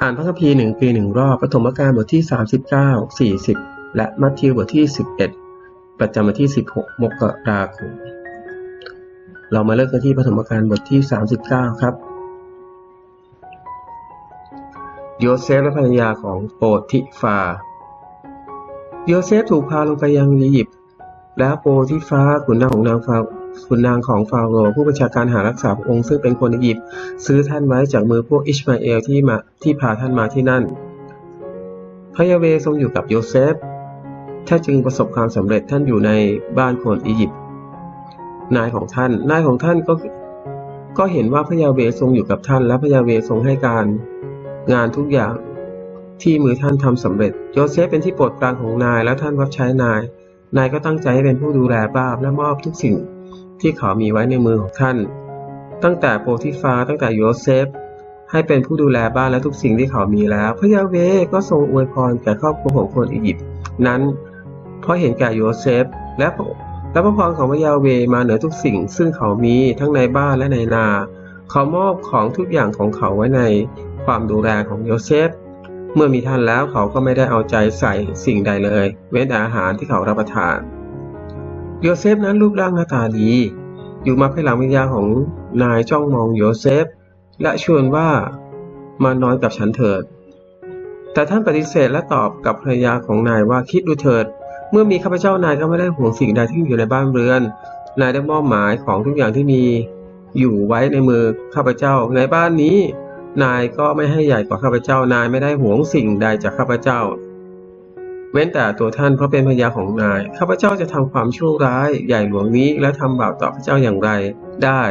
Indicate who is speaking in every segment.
Speaker 1: อ่านพระคัมภีร์หนึ่งปีหนึ่งรอบปฐมกาลบทที่ 39 40 และมัทธิวบทที่ 11 ประจำวันที่ 16 มกราคม เรามาเริ่มกันที่ปฐมกาลบทที่ 39 ครับ โยเซฟและภรรยาของโปติฟา โยเซฟถูกพาลงไปยังอียิปต์แล้วโปติฟาขุนนางของนางฟา ขุนนางของฟาโรห์ผู้บัญชาการหารักษาพระองค์ซึ่งเป็นคนอียิปต์ซื้อท่านไว้จากมือพวกอิชมาเอลที่มาที่พาท่านมาที่นั่น พระยาเวทรงอยู่กับโยเซฟท่านจึงประสบความสำเร็จท่านอยู่ในบ้านคนอียิปต์นายของท่าน นายของท่านก็ก็เห็นว่าพระยาเวทรงอยู่กับท่าน และพระยาเวทรงให้การงานทุกอย่างที่มือท่านทำสำเร็จ โยเซฟเป็นที่โปรดปรานของนายและท่านรับใช้นาย นายก็ตั้งใจให้เป็นผู้ดูแลบ้านและมอบทุกสิ่ง ที่เขามีไว้ในมือของท่าน ตั้งแต่โปรติฟาตั้งแต่โยเซฟ ให้เป็นผู้ดูแลบ้านและทุกสิ่งที่เขามีแล้ว พระยาเวก็ทรงอวยพรแก่ครอบครัวของคนอียิปต์นั้น เพราะเห็นแก่โยเซฟ และและพระพรของพระยาเวมาเหนือทุกสิ่ง ซึ่งเขามีทั้งในบ้านและในนา เขามอบของทุกอย่างของเขาไว้ในความดูแลของโยเซฟเมื่อมีท่านแล้วเขาก็ไม่ได้เอาใจใส่สิ่งใดเลย เว้นอาหารที่เขารับประทาน โยเซฟนั้นรูปร่างหน้าตาดี อยู่มาภายหลังวิญญาของนายจ้องมองโยเซฟ และชวนว่ามานอนกับฉันเถิด แต่ท่านปฏิเสธและตอบกับภรรยาของนายว่าคิดดูเถิด เมื่อมีข้าพเจ้านายก็ไม่ได้ห่วงสิ่งใดที่อยู่ในบ้านเรือน นายได้มอบหมายของทุกอย่างที่มีอยู่ไว้ในมือข้าพเจ้าในบ้านนี้ นายก็ไม่ให้ใหญ่กว่าข้าพเจ้านายไม่ได้ห่วงสิ่งใดจากข้าพเจ้า เว้นแต่ตัวท่านเพราะเป็นพญาของนาย ข้าพเจ้าจะทำความชั่วร้ายใหญ่หลวงนี้และทำบาปต่อพระเจ้าอย่างไรได้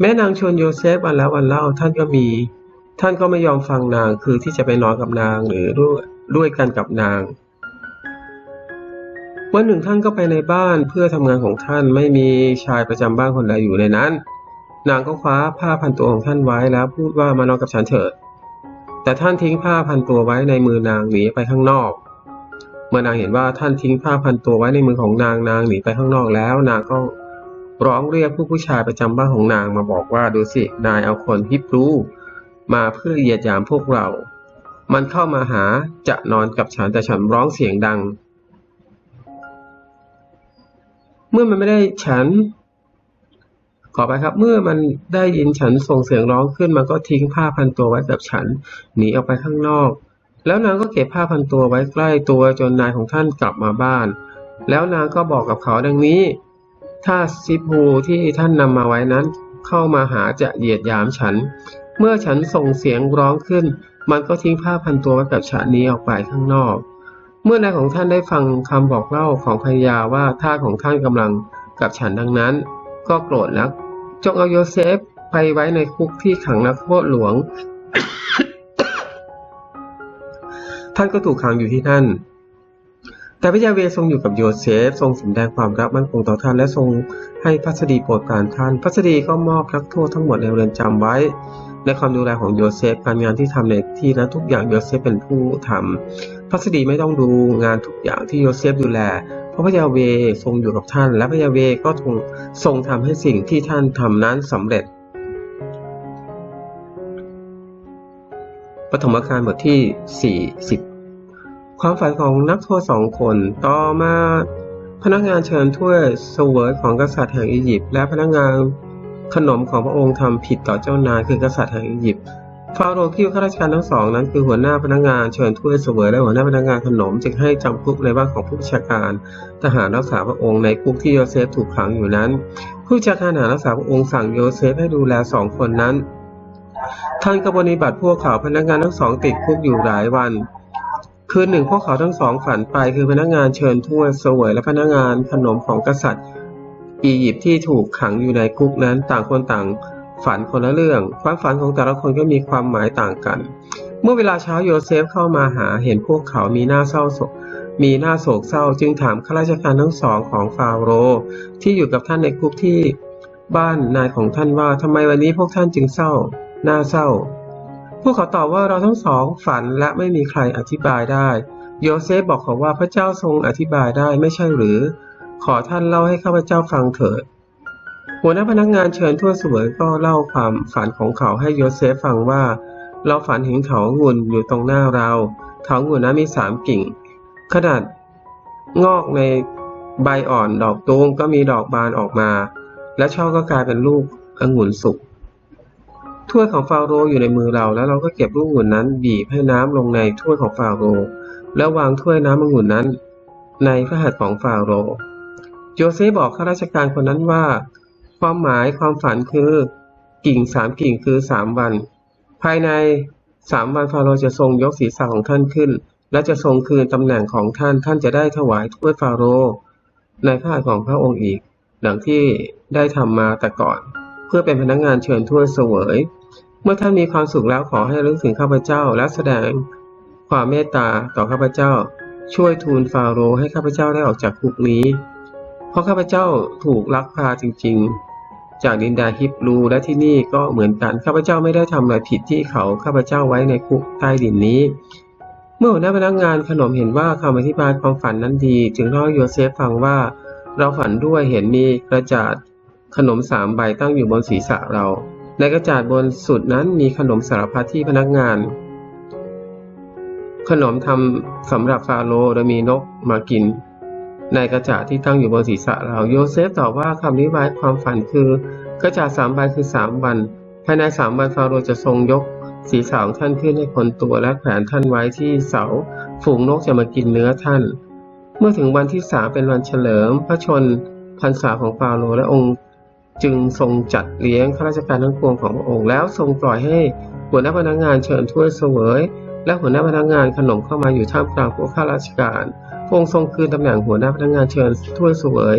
Speaker 1: แม่นางชวนโยเซฟวันแล้ววันเล่าท่านก็มี ท่านก็ไม่ยอมฟังนางคือที่จะไปนอนกับนางหรือด้วยด้วยกันกับนางวันหนึ่งท่านก็ไปในบ้านเพื่อทำงานของท่านไม่มีชายประจำบ้านคนใดอยู่ในนั้น นางก็คว้าผ้าพันตัวของท่านไว้แล้วพูดว่ามานอนกับฉันเถิดแต่ท่านทิ้งผ้าพันตัวไว้ในมือนางหนีไปข้างนอก เมื่อนางเห็นว่าท่านทิ้งผ้าพันตัวไว้ในมือของนางนางหนีไปข้างนอกแล้ว นางก็ร้องเรียกผู้ผู้ชายประจำบ้านของนางมาบอกว่าดูสินายเอาคนฮิบรูมาเพื่อเหยียดหยามพวกเรา มันเข้ามาหาจะนอนกับฉันแต่ฉันร้องเสียงดัง เมื่อมันไม่ได้ฉัน ขอไปครับ เมื่อมันได้ยินฉันส่งเสียงร้องขึ้น มันก็ทิ้งผ้าพันตัวไว้กับฉัน หนีออกไปข้างนอก แล้วนางก็เก็บผ้าพันตัวไว้ใกล้ตัวจนนายของท่านกลับมาบ้าน แล้วนางก็บอกกับเขาดังนี้ ถ้าซิบูที่ท่านนำมาไว้นั้น เข้ามาหาจะเหยียดยามฉัน เมื่อฉันส่งเสียงร้องขึ้น มันก็ทิ้งผ้าพันตัวไว้กับฉันนี้ออกไปข้างนอก เมื่อนายของท่านได้ฟังคำบอกเล่าของภรรยาว่าท่าของท่านกำลังกับฉันดังนั้น ก็โกรธแล้วจงเอาโยเซฟไปไว้ในคุกที่ขังนักโทษหลวง ท่านก็ถูกขังอยู่ที่นั่น แต่พระยาเวทรงอยู่กับโยเซฟ ทรงสำแดงความรักมั่นคงต่อท่านและทรงให้พัสดีโปรดปรานท่าน พัสดีก็มอบนักโทษทั้งหมดในเรือนจำไว้ในความดูแลของโยเซฟ การงานที่ทำในที่นั้นทุกอย่างโยเซฟเป็นผู้ทำพัสดีไม่ต้องดูงานทุกอย่างที่โยเซฟดูแล เพราะพระยาเวทรงอยู่กับท่าน และพระยาเวก็ทรงทำให้สิ่งที่ท่านทำนั้นสำเร็จ ปฐมกาลบทที่ 40 ความฝันของนักโทษสองคนต่อมาพนักงานเชิญถ้วยเสวยของกษัตริย์แห่งอียิปต์และพนักงานขนมของพระองค์ทำผิดต่อเจ้านายคือกษัตริย์แห่งอียิปต์ฟาโรห์ที่ข้าราชการทั้งสองนั้นคือหัวหน้าพนักงานเชิญถ้วยเสวยและหัวหน้าพนักงานขนมจึงให้จำคุกในบ้านของผู้บัญชาการทหารรักษาพระองค์ในคุกที่โยเซฟถูกขังอยู่นั้น ผู้บัญชาการทหารรักษาพระองค์สั่งโยเซฟให้ดูแลสองคนนั้น ท่านก็ปฏิบัติพวกเขาพนักงานทั้งสองติดคุกอยู่หลายวัน คืนหนึ่งพวกเขาทั้งสองฝันไปคือพนักงานเชิญถ้วยเสวยและพนักงานขนมของกษัตริย์ อียิปต์ที่ถูกขังอยู่ในคุกนั้นต่างคนต่างฝันคนละเรื่อง ความฝันของแต่ละคนก็มีความหมายต่างกัน เมื่อเวลาเช้าโยเซฟเข้ามาหาเห็นพวกเขามีหน้าเศร้าโศกมีหน้าโศกเศร้าจึงถามข้าราชการทั้งสองของฟาโรห์ที่อยู่กับท่านในคุกที่บ้านนายของท่านว่าทำไมวันนี้พวกท่านจึงเศร้า น่าเศร้า พวกเขาตอบว่าเราทั้งสองฝันและไม่มีใครอธิบายได้ โยเซฟบอกเขาว่าพระเจ้าทรงอธิบายได้ไม่ใช่หรือ ขอท่านเล่าให้ข้าพเจ้าฟังเถิด หัวหน้าพนักงานเชิญทั่วสวยก็เล่าความฝันของเขาให้โยเซฟฟังว่า เราฝันเห็นเขางุ่นอยู่ตรงหน้าเราเขางุ่นนั้นมีสามกิ่ง ขนาดงอกในใบอ่อนดอกตูมก็มีดอกบานออกมา และช่อก็กลายเป็นลูกองุ่นสุก ถ้วยของฟาโรห์อยู่ในมือเรา แล้วเราก็เก็บลูกองุ่นนั้น บีบให้น้ำลงในถ้วยของฟาโรห์แล้ววางถ้วยน้ำองุ่นนั้น ในพระหัตถ์ของฟาโรห์โยเซฟบอกข้าราชการคนนั้นว่า ความหมายความฝันคือกิ่งสามกิ่งคือสามวัน ภายในสามวันฟาโรห์จะทรงยกศีรษะของท่านขึ้น และจะทรงคืนตำแหน่งของท่านท่านจะได้ถวายถ้วยฟาโรห์ในพระหัตถ์ของพระองค์อีก ดังที่ได้ทำมาแต่ก่อน พื่อเป็นพนักงานเชิญถ้วยเสวย เมื่อท่านมีความสุขแล้วขอให้รึกถึงข้าพเจ้าและแสดงความเมตตาต่อข้าพเจ้า ช่วยทูลฟาโรห์ให้ข้าพเจ้าได้ออกจากคุกนี้ เพราะข้าพเจ้าถูกลักพาจริง ๆ จากดินแดนฮิบรูและที่นี่ก็เหมือนกันข้าพเจ้าไม่ได้ทำอะไรผิดที่เขาข้าพเจ้าไว้ในคุกใต้ดินนี้ เมื่อหัวหน้าพนักงานขนมเห็นว่าคำอธิบายความฝันนั้นดี จึงเล่าให้โยเซฟฟังว่าเราฝันด้วยเห็นมีกระจาด ขนมสามใบตั้งอยู่บนศีรษะเรา ในกระจาดบนสุดนั้นมีขนมสารพัดที่พนักงาน ขนมทำสำหรับฟาโรห์โดยมีนกมากิน ในกระจาดที่ตั้งอยู่บนศีรษะเราโยเซฟตอบว่าคำนิบายความฝันคือกระจาดสามใบคือสามวัน ภายในสามวันฟาโรห์จะทรงยกศีรษะของท่านขึ้นให้คนตัวและแขวนท่านไว้ที่เสา ฝูงนกจะมากินเนื้อท่าน เมื่อถึงวันที่สามเป็นวันเฉลิม พระชนพรรษาของฟาโรห์และองค์ จึงทรงจัดเลี้ยงข้าราชการทั้งปวงของพระองค์แล้วทรงปล่อยให้หัวหน้าพนักงานเชิญถ้วยเสวย และหัวหน้าพนักงานขนมเข้ามาอยู่ท่ามกลางพวกข้าราชการพระองค์ทรงคืนตำแหน่งหัวหน้าพนักงานเชิญถ้วยเสวย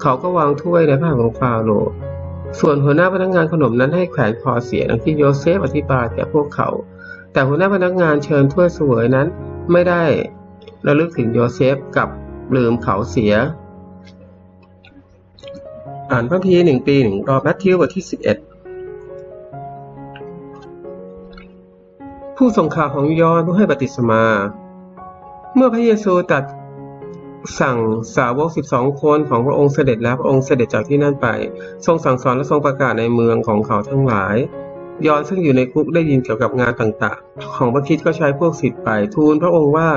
Speaker 1: เขาก็วางถ้วยในผ้าของฟาโรห์ส่วนหัวหน้าพนักงานขนมนั้นให้แขวนคอเสียดังที่โยเซฟอธิบายแก่พวกเขา แต่หัวหน้าพนักงานเชิญถ้วยเสวยนั้น ไม่ได้ระลึกถึงโยเซฟกับลืมเขาเสีย อ่านพระพีหนึ่งปีหนึ่งรอบแมทธิวบทที่สิบเอ็ดผู้ส่งข่าวของยอห์นผู้ให้บัพติศมา เมื่อพระเยซูตัดสั่งสาวกสิบสองคนของพระองค์เสด็จแล้วพระองค์เสด็จจากที่นั่นไป ทรงสั่งสอนและทรงประกาศในเมืองของเขาทั้งหลาย ยอนซึ่งอยู่ในคุกได้ยินเกี่ยวกับงานต่างๆ ของพระคิดก็ใช้พวกศิษย์ไปทูลพระองค์ว่า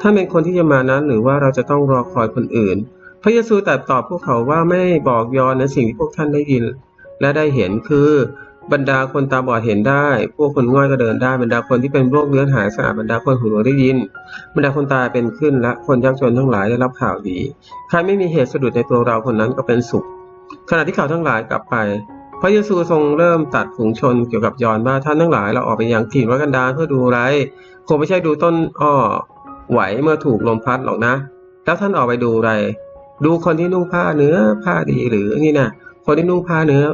Speaker 1: ท่าเป็นคนที่จะมานั้นหรือว่าเราจะต้องรอคอยคนอื่น พระเยซูตรัสตอบพวกเขาว่าไม่บอกยอนในสิ่งที่พวกท่านได้ยิน และได้เห็นคือบรรดาคนตาบอดเห็นได้ พวกคนง่อยก็เดินได้ บรรดาคนที่เป็นโรคเลือดหายสะอาด บรรดาคนหูหนวกได้ยิน บรรดาคนตายเป็นขึ้น และคนยากจนทั้งหลายได้รับข่าวดี ใครไม่มีเหตุสะดุดในตัวเราคนนั้นก็เป็นสุข ขณะที่เขาทั้งหลายกลับไป พระเยซูทรงเริ่มตัดฝูงชนเกี่ยวกับยอนว่าท่านทั้งหลายเราออกไปยังถิ่นวักันดารเพื่อดูอะไร คงไม่ใช่ดูต้นอ้อไหวเมื่อถูกลมพัดหรอกนะ แล้วท่านออกไปดูอะไร ดูคนที่นุ่งผ้าเนื้อผ้าดีหรือนี่นะคนที่นุ่งผ้าเนื้อ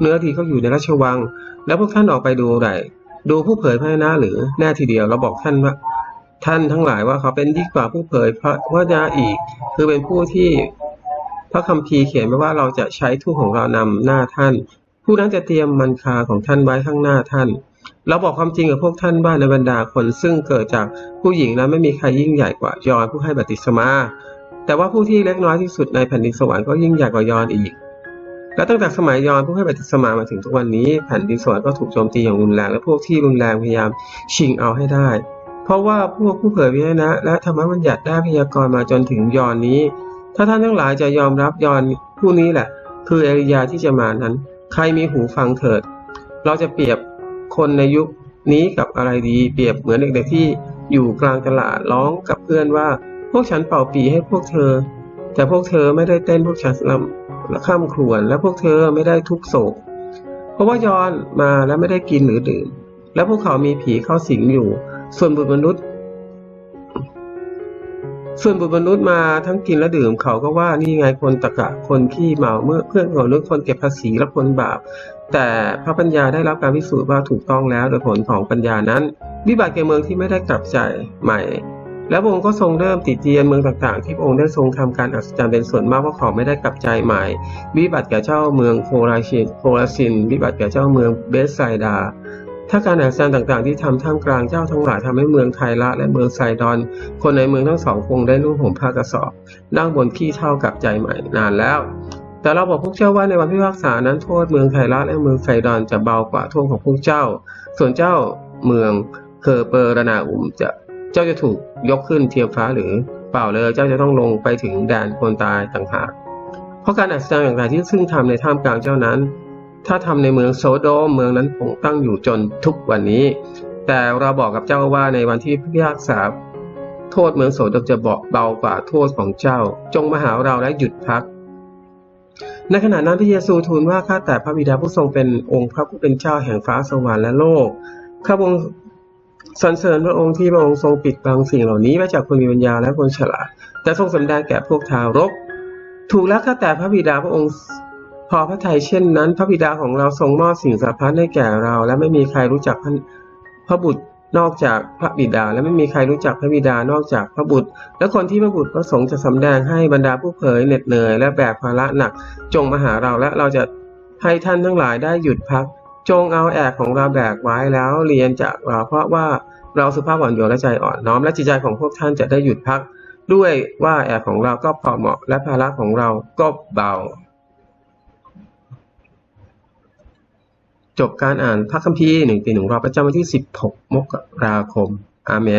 Speaker 1: เนื้อดีเขาอยู่ในราชวัง แล้วพวกท่านออกไปดูอะไรดูผู้เผยพระนะหรือแน่ทีเดียวเราบอกท่านว่า ท่านทั้งหลายว่าเขาเป็นยิ่งกว่าผู้เผยพระวจนะอีก คือเป็นผู้ที่พระคัมภีร์เขียนไว้ว่าเราจะใช้ทูตของเรานำหน้าท่าน ผู้นั้นจะเตรียมมันคาของท่านไว้ข้างหน้าท่าน เราบอกความจริงกับพวกท่านว่าในบรรดาคนซึ่งเกิดจากผู้หญิงนั้นไม่มีใครยิ่งใหญ่กว่ายอห์นผู้ให้บัติศมา แต่ว่าผู้ที่เล็กน้อยที่สุดในแผ่นดินสวรรค์ก็ยิ่งใหญ่กว่ายอนอีก และตั้งแต่สมัยยอนผู้ให้บัพติศมามาถึงทุกวันนี้แผ่นดินสวรรค์ก็ถูกโจมตีอย่างรุนแรงและพวกที่รุนแรงพยายามชิงเอาให้ได้ เพราะว่าพวกผู้เผยพระวจนะและธรรมบัญญัติได้พยากรณ์มาจนถึงยอนนี้ ถ้าท่านทั้งหลายจะยอมรับยอนผู้นี้แหละ คือเอลียาที่จะมานั้น ใครมีหูฟังเถิด เราจะเปรียบคนในยุคนี้กับอะไรดี เปรียบเหมือนเด็กๆที่อยู่กลางตลาดร้องกับเพื่อนว่า พวกฉันเป่าปีให้พวกเธอ แต่พวกเธอไม่ได้เต้นพวกฉันลำข้ามครวญและพวกเธอไม่ได้ทุกโศก เพราะว่ายอนมาแล้วไม่ได้กินหรือดื่ม และพวกเขามีผีเข้าสิงอยู่ ส่วนบุตรมนุษย์ ส่วนบุตรมนุษย์มาทั้งกินและดื่มเขาก็ว่านี่ไงคนตะกะคนขี้เมาเมื่อเพื่อนของนึกคนเก็บภาษีและคนบาป แต่พระปัญญาได้รับการพิสูจน์ว่าถูกต้องแล้วโดยผลของปัญญานั้น วิบัติแก่เมืองที่ไม่ได้กลับใจใหม่ และพระองค์ก็ทรงเริ่มติดเตียนเมืองต่างๆ ที่พระองค์ได้ทรงทำการอัศจรรย์เป็นส่วนมากเพราะขาไม่ได้กลับใจใหม่วิบัติแก่เจ้าเมืองโคราชินโคราซิน วิบัติแก่เจ้าเมืองเบสไซดา ถ้าการอัศจรรย์ต่างๆ ที่ทำท่ามกลางเจ้าทั้งหลายทำให้เมืองไทละและเมืองไซดอน คนในเมืองทั้งสองคงได้นุ่งห่มผ้ากระสอบนั่งบนขี้เท่ากับใจใหม่นานแล้วแต่เราบอกพวกเจ้าว่าในวันพิพากษานั้นโทษเมืองไทละและเมืองไซดอนจะเบากว่าโทษของพวกเจ้า ส่วนเจ้าเมืองเคอเปอร์นาอุมจะ เจ้าจะถูกยกขึ้นเทียมฟ้าหรือเปล่าเลยเจ้าจะต้องลงไปถึงแดนคนตายต่างหาก เพราะการอัศจรรย์อย่างไรที่ซึ่งทำในท่ามกลางเจ้านั้น ถ้าทำในเมืองโซโดมเมืองนั้นคงตั้งอยู่จนทุกวันนี้ แต่เราบอกกับเจ้าว่าในวันที่พิพากษาโทษเมืองโสโดมจะเบาเบากว่าโทษของเจ้า จงมาหาเราและหยุดพัก ในขณะนั้นพระเยซูทูลว่าข้าแต่พระบิดาผู้ทรงเป็นองค์พระผู้เป็นเจ้าแห่งฟ้าสวรรค์และโลกข้าพระองค์ สรรเสริญพระองค์ที่พระองค์ทรงปิดบังสิ่งเหล่านี้ไว้จากคนมีปัญญาและคนฉลาด แต่ทรงสำแดงแก่พวกทารก ถูกแล้วข้าแต่พระบิดาพระองค์พอพระทัยเช่นนั้น พระบิดาของเราทรงมอบสิ่งสารพัดให้แก่เรา และไม่มีใครรู้จักพระพระบุตรนอกจากพระบิดา และไม่มีใครรู้จักพระบิดานอกจากพระบุตร และคนที่พระบุตรประสงค์จะสำแดงให้บรรดาผู้เผยเหน็ดเหนื่อยและแบกภาระหนัก จงมาหาเราและเราจะให้ท่านทั้งหลายได้หยุดพัก จงเอาแอกของเราแบกไว้แล้วเรียนจากเราเพราะว่าเราสุภาพอ่อนโยนและใจอ่อนน้อมและจิตใจของพวกท่านจะได้หยุดพัก ด้วยว่าแอกของเราก็พอเหมาะและภาระของเราก็เบา จบการอ่านพระคัมภีร์หนึ่งปีหนึ่งรอบประจำวันที่ 16 มกราคม อาเมน